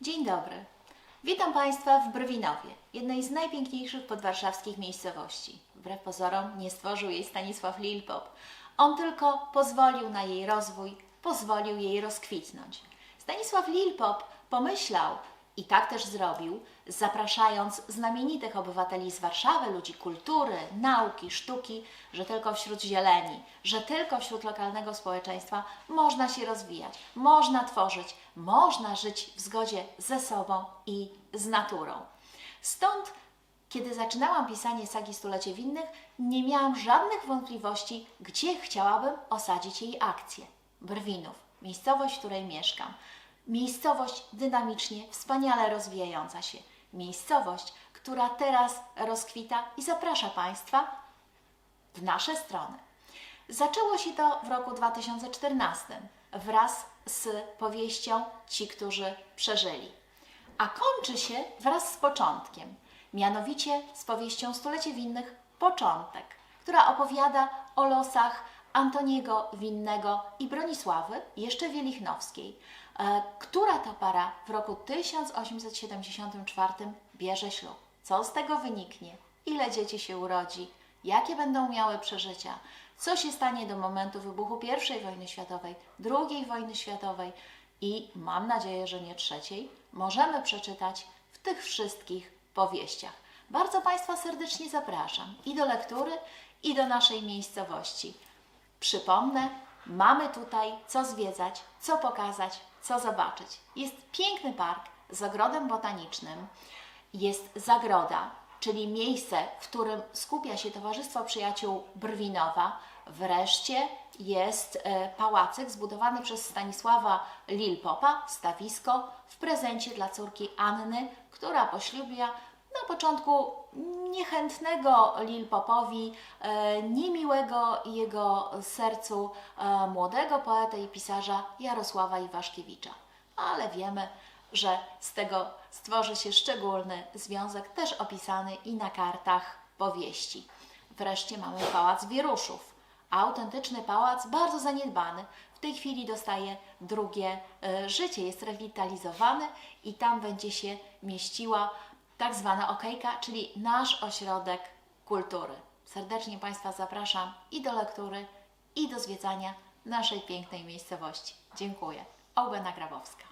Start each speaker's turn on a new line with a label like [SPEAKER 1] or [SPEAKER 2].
[SPEAKER 1] Dzień dobry. Witam Państwa w Brwinowie, jednej z najpiękniejszych podwarszawskich miejscowości. Wbrew pozorom nie stworzył jej Stanisław Lilpop. On tylko pozwolił na jej rozwój, pozwolił jej rozkwitnąć. Stanisław Lilpop pomyślał, i tak też zrobił, zapraszając znamienitych obywateli z Warszawy, ludzi kultury, nauki, sztuki, że tylko wśród zieleni, że tylko wśród lokalnego społeczeństwa można się rozwijać, można tworzyć, można żyć w zgodzie ze sobą i z naturą. Stąd, kiedy zaczynałam pisanie sagi Stulecie Winnych, nie miałam żadnych wątpliwości, gdzie chciałabym osadzić jej akcję. Brwinów, miejscowość, w której mieszkam. Miejscowość dynamicznie, wspaniale rozwijająca się. Miejscowość, która teraz rozkwita i zaprasza Państwa w nasze strony. Zaczęło się to w roku 2014 wraz z powieścią Ci, którzy przeżyli, a kończy się wraz z początkiem, mianowicie z powieścią Stulecie Winnych Początek, która opowiada o losach Antoniego Winnego i Bronisławy, jeszcze Wielichnowskiej, e, która to para w roku 1874 bierze ślub. Co z tego wyniknie? Ile dzieci się urodzi? Jakie będą miały przeżycia? Co się stanie do momentu wybuchu I wojny światowej, II wojny światowej i mam nadzieję, że nie trzeciej, możemy przeczytać w tych wszystkich powieściach. Bardzo Państwa serdecznie zapraszam i do lektury, i do naszej miejscowości. Przypomnę, mamy tutaj co zwiedzać, co pokazać, co zobaczyć. Jest piękny park z ogrodem botanicznym, jest zagroda, czyli miejsce, w którym skupia się Towarzystwo Przyjaciół Brwinowa. Wreszcie jest e, pałacyk zbudowany przez Stanisława Lilpopa, stawisko w prezencie dla córki Anny, która poślubia na początku niechętnego Lilpopowi, e, niemiłego jego sercu e, młodego poety i pisarza Jarosława Iwaszkiewicza. Ale wiemy, że z tego stworzy się szczególny związek, też opisany i na kartach powieści. Wreszcie mamy Pałac Wieruszów. Autentyczny pałac, bardzo zaniedbany. W tej chwili dostaje drugie e, życie, jest rewitalizowany i tam będzie się mieściła tak zwana okejka, czyli nasz ośrodek kultury. Serdecznie Państwa zapraszam i do lektury, i do zwiedzania naszej pięknej miejscowości. Dziękuję. Ołbena Grabowska.